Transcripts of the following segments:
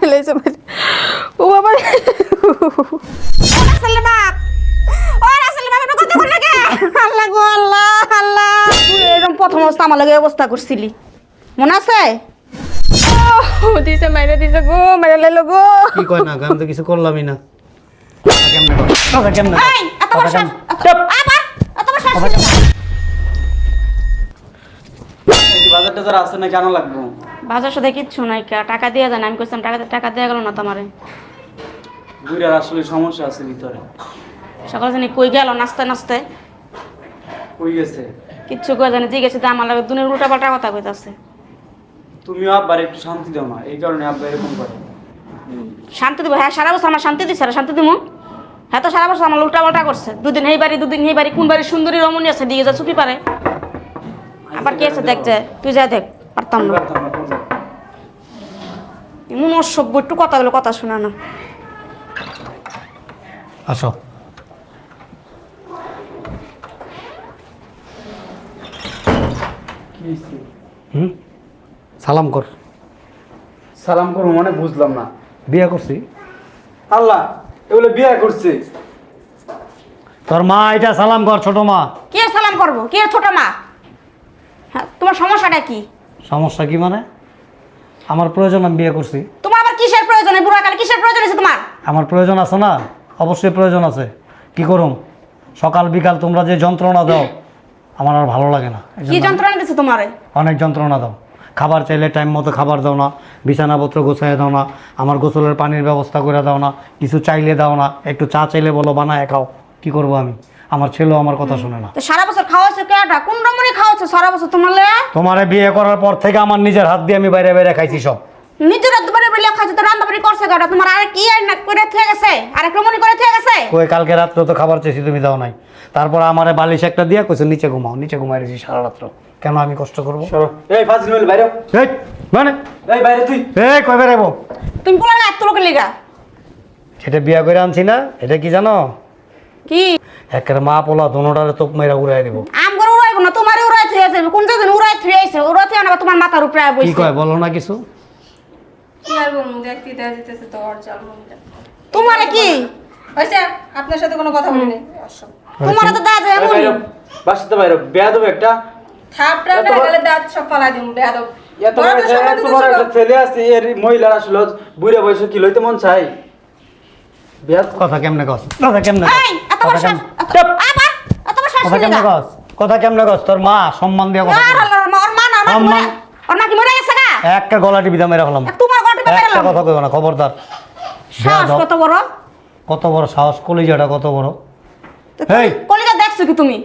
মাইলে ও বাবা। এরকম প্রথম অবস্থা আমার লাগে ব্যবস্থা করছিলি। মনে আছে? ও দিছে মাইরে দিছে গো মাইরে লাইলো গো। কি কয় না আমি তো কিছু করলামই না। কথা কেমনে কেমনে কয়? এই এত কথা বড় শ্বাস কেমনে- চুপ! আবার এত বড় শ্বাস কথা কেমনে- এই যে বাজারটা যারা আছে না কেন লাগবো? বাজার সাথে কিচ্ছু নাই টাকা দিয়ে যান আমি কইছিলাম টাকা টাকা দেয়া গেল না তোমারে। বুড়ার আসলে সমস্যা আছে ভিতরে। সকালে জানি কই গেল নাচতে নাচতে। কই গেছে? কিচ্ছু কই জানি জিজ্ঞেস আমার লাগে দুনিয়ার উল্টা পাল্টা কথা কইতাছে। তুমিও আব্বার একটু শান্তি দাও না এই কারণে আব্বা এরকম করে। শান্তি দিব? হ্যাঁ সারা বছর আমার শান্তি দিছে আর শান্তি দিমু? হ্যাঁ তো সারা বছর আমার উল্টা পাল্টা করছে। দুদিন এই বাড়ি দুদিন এই বাড়ি কোন বাড়ি সুন্দরী রমণী আছে দিয়ে যা চুপি পারে। আবার কি আছে দেখছে তুই যা দেখ পারতাম না। এমন অসভ্য একটু কথা বলে কথা শোনা না। আসো। হুম? সালাম কর। সালাম করব মানে বুঝলাম না। বিয়ে করছি। আল্লাহ এগুলো বিয়ে করছে। তোর মা এটা সালাম কর ছোট মা। কে সালাম করব? কে ছোট মা? হ্যাঁ তোমার সমস্যাটা কি? সমস্যা কি মানে? আমার প্রয়োজন আমি বিয়ে করছি। তোমার আবার কিসের প্রয়োজন? এই বুড়াকালে কিসের প্রয়োজন আছে তোমার? আমার প্রয়োজন আছে না? অবশ্যই প্রয়োজন আছে। কি করুম? সকাল বিকাল তোমরা যে যন্ত্রণা দাও আমার আর ভালো লাগে না। এই কি জন্য যন্ত্রণা দিছে তোমারে? অনেক যন্ত্রণা দাও। খাবার চাইলে টাইম মতো খাবার দাও না বিছানাপত্র গোছায় দাও না আমার গোসলের পানির ব্যবস্থা করে দাও না কিছু চাইলে দাও না একটু চা চাইলে বলো বানায় খাও। কি করব আমি? আমার ছেলেও আমার কথা শুনে না। তো সারা বছর খাওয়াছে কেটা কোন রমণী খাওয়াছে সারা বছর তোমার লয়া? তোমারে বিয়ে করার পর থেকে আমার নিজের হাত দিয়ে আমি বাইরে বাইরে খাইছি সব। নিজের দুবারে বলে খাচ্ছে তো রান্না বাড়ি করছে কেটা তোমার আর কি আর না করে থেকে গেছে? আরেক রমণী করে থেকে গেছে? কই কালকে রাত্রে তো খাবার চেয়েছি তুমি দাও নাই। তারপর আমারে বালিশ একটা দিয়া কইছো নিচে ঘুমাও নিচে ঘুমাই রেছি সারা রাত্র। কেন আমি কষ্ট করব? সরো। এই ফাজিল মিল বাইরে এই মানে? এই বাইরে তুই। এই কই বেরাবো তুমি বলে না এত লোকের লিগা? সেটা বিয়া করে আনছি না এটা কি জানো? কি? একের মা পোলা দোনোটারে তোপ মেরা উড়াই দিব। আম করে উড়াইব না তোমারই উড়াই থুয়ে আছে। কোন দিন উড়াই থুয়ে আছে উড়াই থুয়ে আনবা তোমার মাথার উপরে আয় কি কয় বলো না কিছু? কি আর বলব দেখতে দেওয়া যেতেছে তো চাল মমিটা তোমারে কি? হয়েছে আপনার সাথে কোনো কথা বলিনি। অসব তোমারে তো এই এমন বাইরে বাসাতে বাইরে বেয়া দেবো একটা। এত বড়- গেলে দাঁত সব ফালাই দিব বেয়াদব। এত বড় এত বড় একটা ছেলে আছে এর মহিলার আসলে বুড়ে বয়সে কি লইতে মন চাই কথা কেমনে কস? কথা কথা কস? কথা কস? তোর মা সম্মান দিয়ে কথা ওর মা কি মরে- গেছে একটা গলা টিপি দামে তোমার কথা না খবরদার। কত বড়? কত বড় সাহস কলিজাটা কত বড়? এই। কলিজা দেখছ কি তুমি?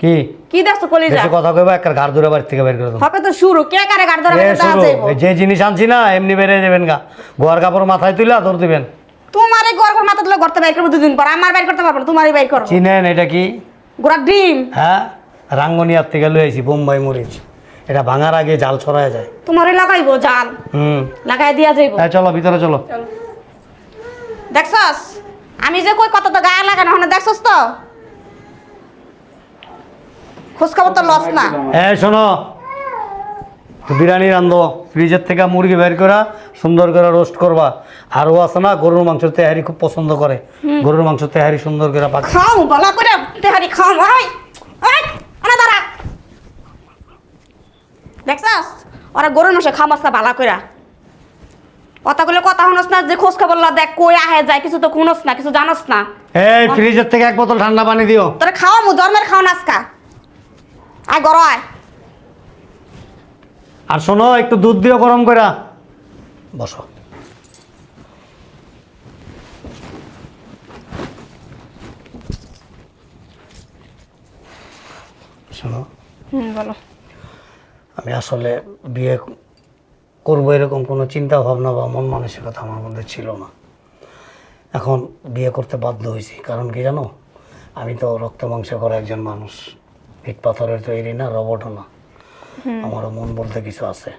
কি? কি দেখছ কলিজা? বেশি কথা কইবা একটা বাড়ি থেকে বের করে দেবো হবে তো শুরু কে কারে ধরে যে জিনিস আনছি না এমনি বেড়ে যাবেন গা। গোয়ার কাপড় মাথায় তুইলা ধর দিবেন। তোমার এই গর্ব মাথা তুলে করতে বাইর করব দুদিন পর। আমার বাইর করতে পারব না তোমারই বাইর করো চিনেন এটা কি? গোড়া ডিম। হ্যাঁ? রাঙ্গনিয়ার থেকে লয়ে আইছি বোম্বাই মরিচ। এটা ভাঙার আগে জাল ছড়ায় যায়। তোমারই লাগাইবো জাল। হুম। লাগাই দিয়া যাইবো। হ্যাঁ চলো ভিতরে চলো। দেখছস? আমি যে কই কত তো গায়ে লাগানো হনে দেখছস তো? খোঁজ খবর তো লস না। এই শোনো বিরিয়ানি রান্ধো ফ্রিজের থেকে মুরগি বের করা সুন্দর করে রোস্ট করবা। আর ও আছে না গরুর মাংস তেহারি খুব পছন্দ করে। গরুর মাংস তেহারি সুন্দর করে পাক খাও বলা করে তেহারি খাও ওই আনা দাঁড়া। দেখছস? ওরা গরুর মাসে খামাস না ভালা কইরা। কথা কইলে কথা শুনস না যে খোঁজ খবর দেখ কই আহে যায় কিছু তো শুনস না কিছু জানস না। এই ফ্রিজের থেকে এক বোতল ঠান্ডা পানি দিও। তোরে খাওয়া মু জন্মের খাও নাচকা আয় গর আয়। আর শোনো একটু দুধ দিও গরম করা বসো। শোনো হুম বলো। আমি আসলে বিয়ে করব এরকম কোনো চিন্তা ভাবনা বা মন মানসিকতা আমার মধ্যে ছিল না। এখন বিয়ে করতে বাধ্য হয়েছি। কারণ কি জানো? আমি তো রক্ত মাংসে করা একজন মানুষ। ইট পাথরের তৈরি না রবটও না। আমারও মন বলতে কিছু আছে।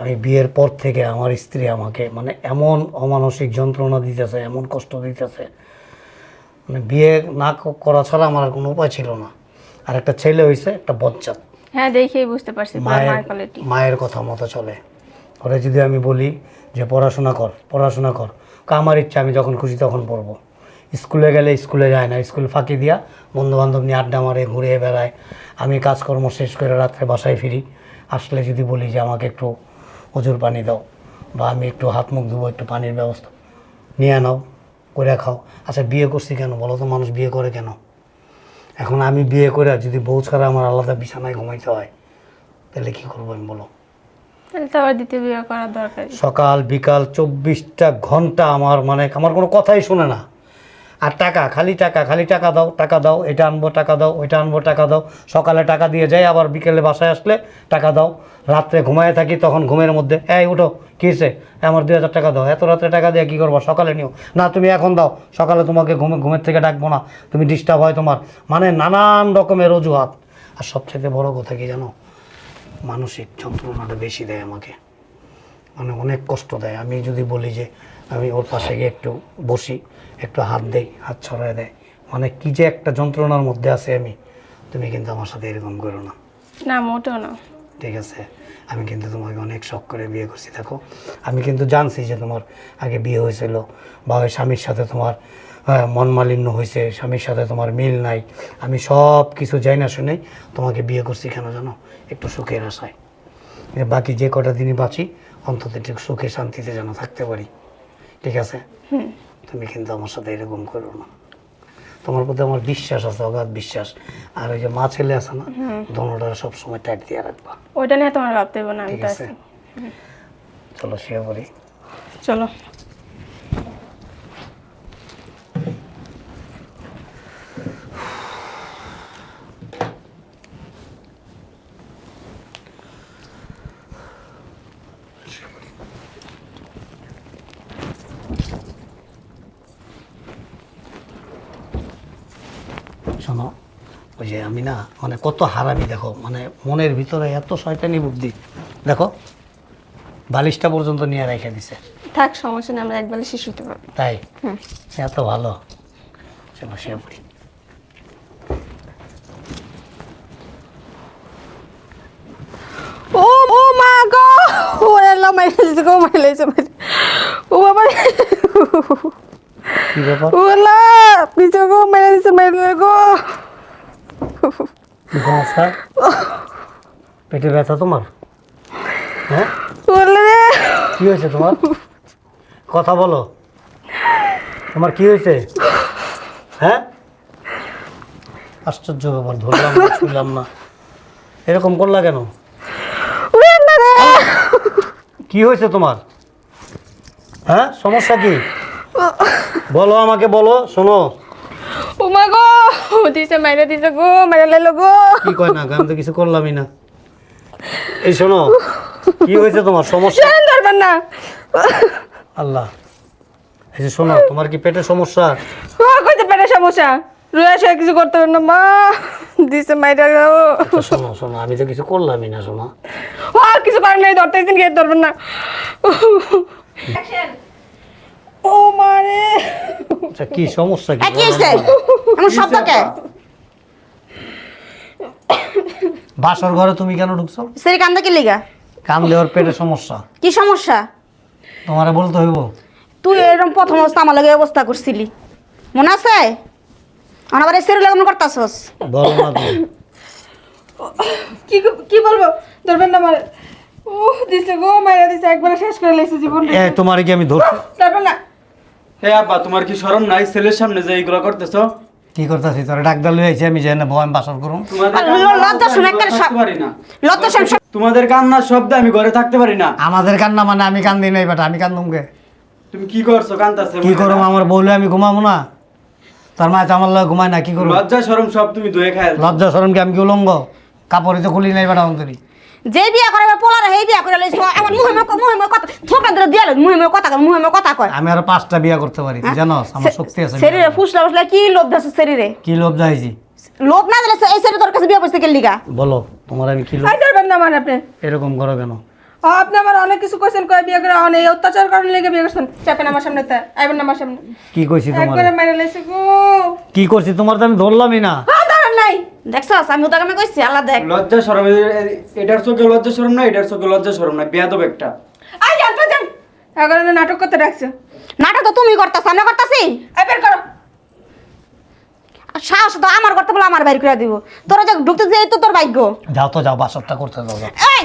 আমি বিয়ের পর থেকে আমার স্ত্রী আমাকে মানে এমন অমানসিক যন্ত্রণা দিতেছে এমন কষ্ট দিতেছে। মানে বিয়ে না করা ছাড়া আমার আর কোনো উপায় ছিল না। আর একটা ছেলে হয়েছে একটা বজ্জাত। হ্যাঁ দেখেই বুঝতে পারছি মায়ের মায়ের কথা মতো চলে। ওরা যদি আমি বলি যে পড়াশোনা কর পড়াশোনা কর। আমার ইচ্ছা আমি যখন খুশি তখন পড়ব। স্কুলে গেলে স্কুলে যায় না স্কুল ফাঁকি দিয়া বন্ধু বান্ধব নিয়ে আড্ডা মারে ঘুরে বেড়ায়। আমি কাজকর্ম শেষ করে রাত্রে বাসায় ফিরি। আসলে যদি বলি যে আমাকে একটু অজুর পানি দাও বা আমি একটু হাত মুখ ধুবো একটু পানির ব্যবস্থা নিয়ে নাও করে খাও। আচ্ছা বিয়ে করছি কেন? বলো তো মানুষ বিয়ে করে কেন? এখন আমি বিয়ে করে যদি বউ ছাড়া আমার আলাদা বিছানায় ঘুমাইতে হয় তাহলে কী করব আমি বলো? সকাল বিকাল চব্বিশটা ঘণ্টা আমার মানে আমার কোনো কথাই শুনে না। আর টাকা, খালি টাকা খালি টাকা দাও টাকা দাও, এটা আনব, টাকা দাও, ওইটা আনব, টাকা দাও। সকালে টাকা দিয়ে যাই, আবার বিকেলে বাসায় আসলে টাকা দাও। রাত্রে ঘুমায় থাকি, তখন ঘুমের মধ্যে, এই, উঠো, কী হয়েছে? আমার দুই হাজার টাকা দাও। এত রাত্রে টাকা দিয়ে কী করব? সকালে নিও। না, তুমি এখন দাও। সকালে তোমাকে ঘুমে, ঘুমের থেকে ডাকবো না। তুমি ডিস্টার্ব হয় তোমার। মানে নানান রকমের অজুহাত। আর সবচেয়ে বড় কথা কি জানো? মানসিক যন্ত্রণাটা বেশি দেয় আমাকে। মানে অনেক কষ্ট দেয়। আমি যদি বলি যে আমি ওর পাশে গিয়ে একটু বসি একটু হাত দেই হাত ছড়ায় দেয় মানে কি যে একটা যন্ত্রণার মধ্যে আছে আমি তুমি কিন্তু আমার সাথে এরকম করো না। না মোটেও না। ঠিক আছে? আমি কিন্তু তোমাকে অনেক শখ করে বিয়ে করছি দেখো। আমি কিন্তু জানছি যে তোমার আগে বিয়ে হয়েছিল বা ওই স্বামীর সাথে তোমার মন মালিন্য হয়েছে স্বামীর সাথে তোমার মিল নাই। আমি সব কিছু যাই না শুনেই তোমাকে বিয়ে করছি কেন জানো? একটু সুখের আশায়। বাকি যে কটা দিনই বাঁচি অন্তত ঠিক সুখে শান্তিতে যেন থাকতে পারি। ঠিক আছে? তুমি কিন্তু আমার সাথে এরকম করো না। তোমার প্রতি আমার বিশ্বাস আছে অগাধ বিশ্বাস। আর ওই যে মা ছেলে আছে না দোনোটা সবসময় টাইট দিয়ে রাখবা। ওইটা নিয়ে তোমার ভাবতে হবে না ঠিক আছে? চলো শুয়ে পড়ি। চলো। শোনো ওই যে আমি না মানে কত হারামি দেখো মানে মনের ভিতরে এত শয়তানি বুদ্ধি। দেখো বালিশটা পর্যন্ত নিয়ে রেখে দিছে। থাক সমস্যা আমরা একবারে শেষ হতে পারব। তাই। এত ভালো। চলো শুয়ে পড়ি। ও ও মা গো! ও আল্লাহ মাইরে দিছে গো ও বাবা কি ব্যাপার? ও আল্লাহ গো দিছে গো। সমস্যা পেটে ব্যথা তোমার? হ্যাঁ? কি হয়েছে তোমার? কথা বলো। তোমার কি হয়েছে? হ্যাঁ? আশ্চর্য ব্যাপার ধরলাম না ছুঁলাম না। এরকম করলা কেন? কি হয়েছে তোমার? হ্যাঁ? সমস্যা কি? বলো আমাকে বলো শোনো। ও মা গো দিছে মাইরে দিছে গো মাইরে লাইলো গো। কি কয় না আমি তো কিছু করলামই না। এই শোনো কি হয়েছে তোমার? সমস্যা? জান ধরবেন না। আল্লাহ এই যে শোনো তোমার কি পেটের সমস্যা? ও কইতে পারে সমস্যা। রুয়া সে কিছু করতে পারে না মা দিছে মাইরে গো। শোনো শোনো আমি তো কিছু করলামই না শোনো। ও আর কিছু পারেন নাই ধরতে দিন গিয়ে ধরবেন না। আচ্ছা কি সমস্যা কি? কি হইছে। এমন শব্দ বাসর ঘরে তুমি কেন ঢুকছো? সেরি কান্দা কি লিগা? কান দেওয়ার পেটের সমস্যা। কি সমস্যা? তোমারে বলতে হইব। তুই এরকম প্রথম অবস্থা আমার লাগে অবস্থা করছিলি। মনে আছে? আমার আবার সেরি লাগানো করতাছস। বলো না কি কি বলব? ধরবেন না আমার ও দিছে গো মাইরে দিছে একবারে শেষ করে লাইছে জীবন এ তোমারে কি আমি ধরছি? ধরবেন না হে আব্বা তোমার কি শরম নাই? ছেলের সামনে যে এইগুলো করতেছো? কি করতেছি? তোরা ডাক্তার লই আইছি আমি যাই না বউ বাসর করুম। কান্না লজ্জা শুনে ঘরে থাকতে পারি না। লজ্জা শুনে তোমাদের কান্নার শব্দে আমি ঘরে থাকতে পারি না। আমাদের কান্না মানে আমি কান্দি নাই বেটা আমি কান্দুম কে তুমি কি করছ? কান্দাছে কি করব আমার বউলে আমি ঘুমাবো না। তার মায়ের আমার লগে ঘুমায় না কি করব লজ্জা শরম সব তুমি ধুয়ে খায় লজ্জা শরম কি আমি কি উলঙ্গ? কাপড়ই তো খুলি নাই বেটা অন্তরি। যে বিয়া করে পোলার হেই বিয়া করে লইছো। আমার মুহে মুহে মুহে কথা থোকা ধরে দিয়া লই মুহে মুহে কথা কয় মুহে মুহে কথা কয়। আমি আর পাঁচটা বিয়া করতে পারি তুই জানোস আমার শক্তি আছে শরীরে ফুসলা ফুসলা কি লোভ দাস শরীরে? কি লোভ যাইছি লোভ না দিলে এই শরীরে তোর কাছে বিয়া বসতে গেল লিগা বলো তোমার আমি কি লোভ আই ধরবেন না মানে আপনি। এরকম করো কেন? আপনি আমার অনেক কিছু কইছেন কয় বিয়ে করে অনেক অত্যাচার করার লেগে বিয়ে করছেন। চাপেন আমার সামনে তা আইবেন আমার সামনে। কি কইছি তোমার? একবারে মাইরে লাইছে গো। কি করছি তোমার তো আমি ধরলামই না। হ্যাঁ ধরেন নাই। দেখছস আমি ওটাকে আমি কইছি আল্লাহ দেখ। লজ্জা শরম এটার চোখে লজ্জা শরম না এটার চোখে লজ্জা শরম না বেয়াদব একটা। এখন আমি নাটক করতে রাখছো নাটক তো তুমি করতেছ আমরা করতেছি। এই বের করো। আর সাহস তো আমার করতে বলে আমার বাইর করে দিব। তোরা যে ঢুকতে যাই তো তোর ভাগ্য। যাও তো যাও বাসরটা করতে দাও যাও। এই!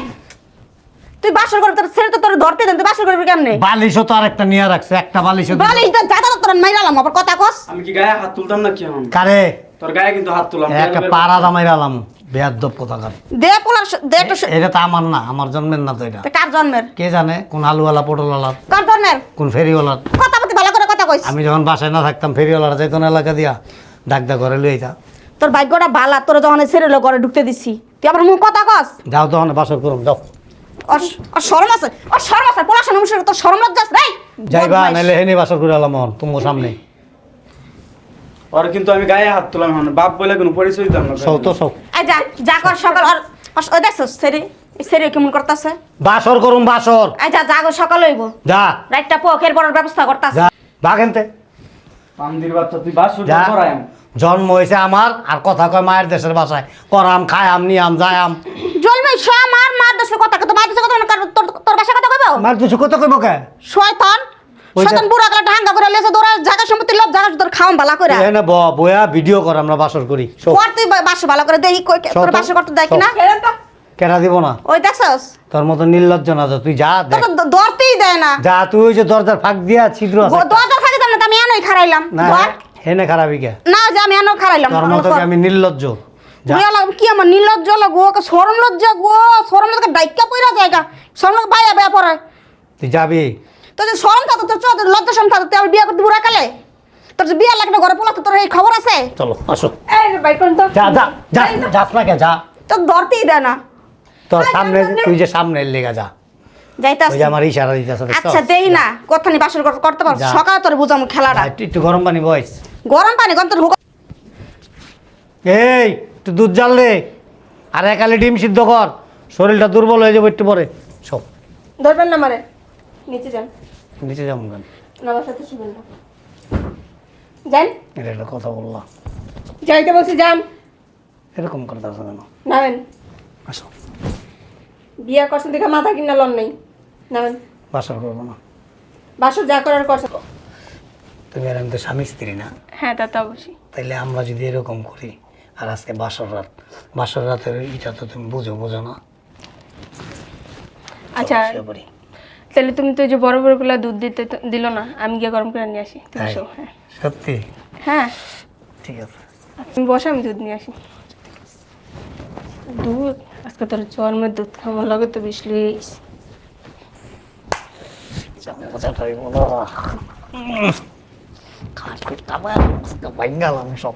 তুই বাসর করবি তোর ছেলে তো তোর ধরতে দেন তুই বাসর করবি কেমনে? বালিশও তো আরেকটা নিয়ে রাখছে একটা বালিশও। বলিস তো যাতা তোর মাইরালাম আবার কথা কস। আমি কি গায়ে হাত তুলতাম না কি এখন? কারে? তোর গায়ে কিন্তু হাত তুললাম একটা পাড়া দামাইরালাম বেয়াদ্দব কোথাকার। দে পোলার দে একটু এটা তো আমার না আমার জন্মের না তো এটা। তা কার জন্মের? কে জানে কোন আলুওয়ালা পটলওয়ালা কার জন্মের? কোন ফেরিওয়ালার কথা বলতে ভালো করে কথা কইস। আমি যখন বাসায় না থাকতাম ফেরিওয়ালার যেত না এলাকা দিয়া ডাক ডাক করে লইতা তোর ভাগ্যটা বালা তোর যখন ছেড়ে লো ঘরে ঢুকতে দিছি। তুই আবার মুখ কথা কস। যাও তখন বাসর করুন যাও। আর আর শরম আছে আর শরম আছে পড়াশোনা অনুসারে তোর শরম লজ্জা আছে রে যাইবা নাইলে হেনি বাসর করে আলাম মন তোমার সামনে। আর কিন্তু আমি গায়ে হাত তুললাম এখন বাপ বলে কোনো পরিচয় দিতাম না। সব তো সব এই যা যা কর সকাল আর আর ওই দেখছ সেরি সেরি কেমন করতেছে? বাসর করুন বাসর। এই যা জাগো সকাল হইব। যা। রাইটটা পোকের বড় ব্যবস্থা করতেছে। যা বাগেনতে বাচ্চা তুই জন্ম হয়েছে আমার আর কথা কয় মায়ের দেশের বাসায়। করাম খায়াম নিয়াম যায়াম। জলবে সে আমার মার দেশে কথা কথা তোর তোর বাসা কথা কইব? মার কইব কে? শয়তান। শয়তান বুড়া গলা ঢাঙ্গা করে লেছে তোরা জায়গা সম্পত্তি লোভ জায়গা তোর খাওয়াম ভালো করে এখানে ব বয়া ভিডিও কর আমরা বাসর করি। কর তুই বাসা ভালো করে দেখি কই তোর তো- করতে দেয় কিনা দিব না। ওই দেখছস? তোর মতো নির্লজ্জ না যা, তুই যা তোর দেখ। তো দ- দেয় না। যা তুই ওই যে দরজার ফাঁক দিয়া ছিদ্র আছে একটা। দরজা থাকে জানো তো আমি এনই খারাইলাম না। হেনে খারাপি কে? না যে আমি এনও খারাইলাম তোর মতো আমি নির্লজ্জ? বুড়া কি আমার নির্লজ্জ লাগো ওকে শরম লজ্জা গো শরম লজ্জা ডাইকা পইরা জায়গা শরম লজ্জা বাইয়া বেয়া পড়ে তুই যাবি? তোর যে শরম থাকতো তোর চোখ লজ্জা শরম থাকতো তুই আবার বিয়া করতে বুড়া কালে তোর যে বিয়া লাগবে ঘরে পোলা তোর এই খবর আছে? চলো আসো। এই করুন তো যা যা যা যাস না কে যা। তোর ধরতেই দেয় না। তোর সামনে তুই যে সামনে লেগা যা। যাইতে ওই আমার ইশারা দিতেছে আচ্ছা দেই না। কথা নি বাসর কর- করতে পারো যা। সকালে তোর বুঝামু খেলাটা। একটু একটু গরম পানি বয়স গরম পানি গন তোর হুক এই! তুই দুধ জাল দে আর একালে ডিম সিদ্ধ কর। শরীরটা দুর্বল হয়ে যাবে একটু পরে। সব। ধরবেন না মারে নিচে যান। নিচে যাব না, আমার সাথে শুবেন না। যান। এটা একটা কথা বললাম। যাইতে বলছি যান। এরকম করতে আসো কেন? নামেন। আসো। বিয়া করছেন দেখে মাথা কিনা লন নেই। নামেন। বাসর করব না। বাসর যা করার করছেন তুমি আর আমি তো স্বামী স্ত্রী না? হ্যাঁ তা তো অবশ্যই। তাইলে আমরা যদি এরকম করি আর আজকে বাসর রাত। বাসর রাতের এটা তো তুমি বুঝো বোঝো না। আচ্ছা। তাহলে তুমি তো যে বড় বড়গুলা দুধ দিতে দিল না আমি গিয়ে গরম করে নিয়ে আসি। হ্যাঁ। সত্যি? হ্যাঁ। ঠিক আছে। তুমি বসো আমি দুধ নিয়ে আসি। দুধ? আজকে তোর জন্মের দুধ খাওয়ার লাগে তো বিশলি খাট করতে আজকে ভাঙ্গালাম সব।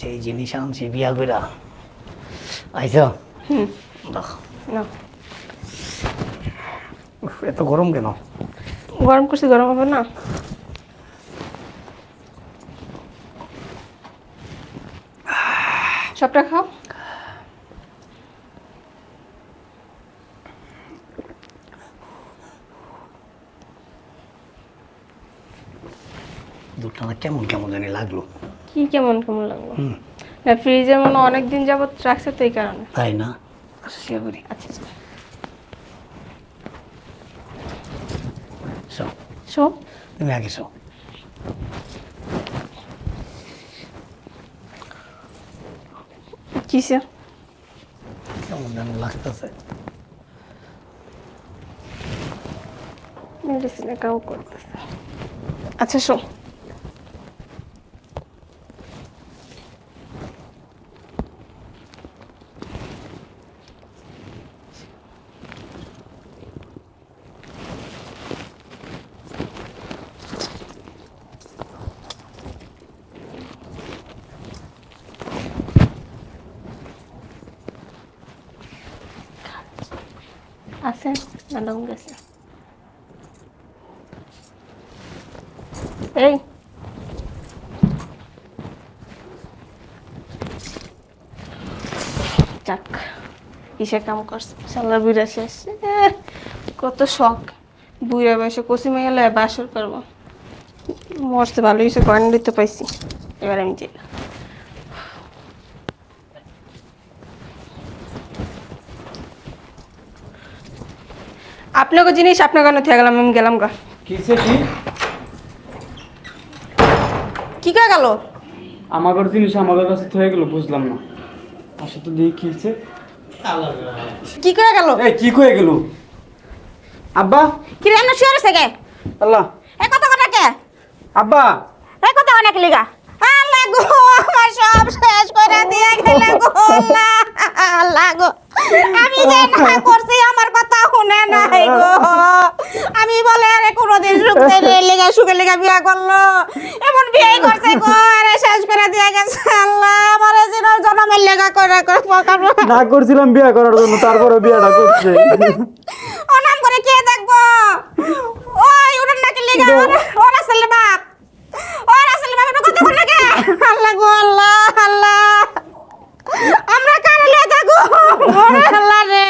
যে জিনিস আনছি বিয়া কইরা। আইছ? উফ, এত গরম কেন? গরম করছি গরম হবে না। সবটা খাও। দুধটা কেমন কেমন জানি লাগল। কি কেমন কেমন লাগল। না ফ্রিজে মনে অনেক দিন যাবত রাখছে তো এই কারণে। তাই না? আচ্ছা করি আচ্ছা আচ্ছা। শো। শো? তুমি আগে শো। কিসে? কেমন যেন লাগতেছে। মেডিসিনে কাউ করতেছে। আচ্ছা শো। আছে ম্যাডাম গেছে। এই। যাক কিসে কাম করছে? সালার বুড়া শেষ কত শখ। বুড়া বয়সে কচি মেয়ে বাসর করব। মরছে, ভালো কিছু কয়েন দিতে পাইছি। এবার আমি যাই আপনাকে জিনিস আপনার কারণে থেকে গেলাম আমি গেলাম গা। কিসে কি? কি করে গেল? আমাদের জিনিস আমাদের কাছে থেকে গেল বুঝলাম না। আসলে তো দেখি কিছে কি করে গেল? এই কি কয়ে গেল? আব্বা? কি রে আমরা শুয়ে রয়েছে কে? আল্লাহ। এ কথা কথা কে? আব্বা? এ কথা অনেক লিগা? আল্লাহ গো আমার সব শেষ করে দিয়ে গেলে গো আল্লাহ। আল্লাহ গো। আমি যে না করছি আমার কথা শুনে নাই গো। আমি বলে আরে কোনোদিন সুখতে লেগে সুখে লেগে বিয়া করল। এমন বিয়ে করছে গো আরে শেষ করে দিয়ে গেছে আল্লাহ। আমার যেন জন্মের লেগা করে করে না করছিলাম বিয়ে করার জন্য তারপরে বিয়েটা করছে। ও নাম করে কে দেখব? ওই উড়ন নাকি লেগে ও রাসেল বাপ। ও রাসেল বাপ এটা বল লাগে আল্লাহ গো আল্লাহ আল্লাহ। আমরা কারেলে যাব ওরে! আল্লাহ রে।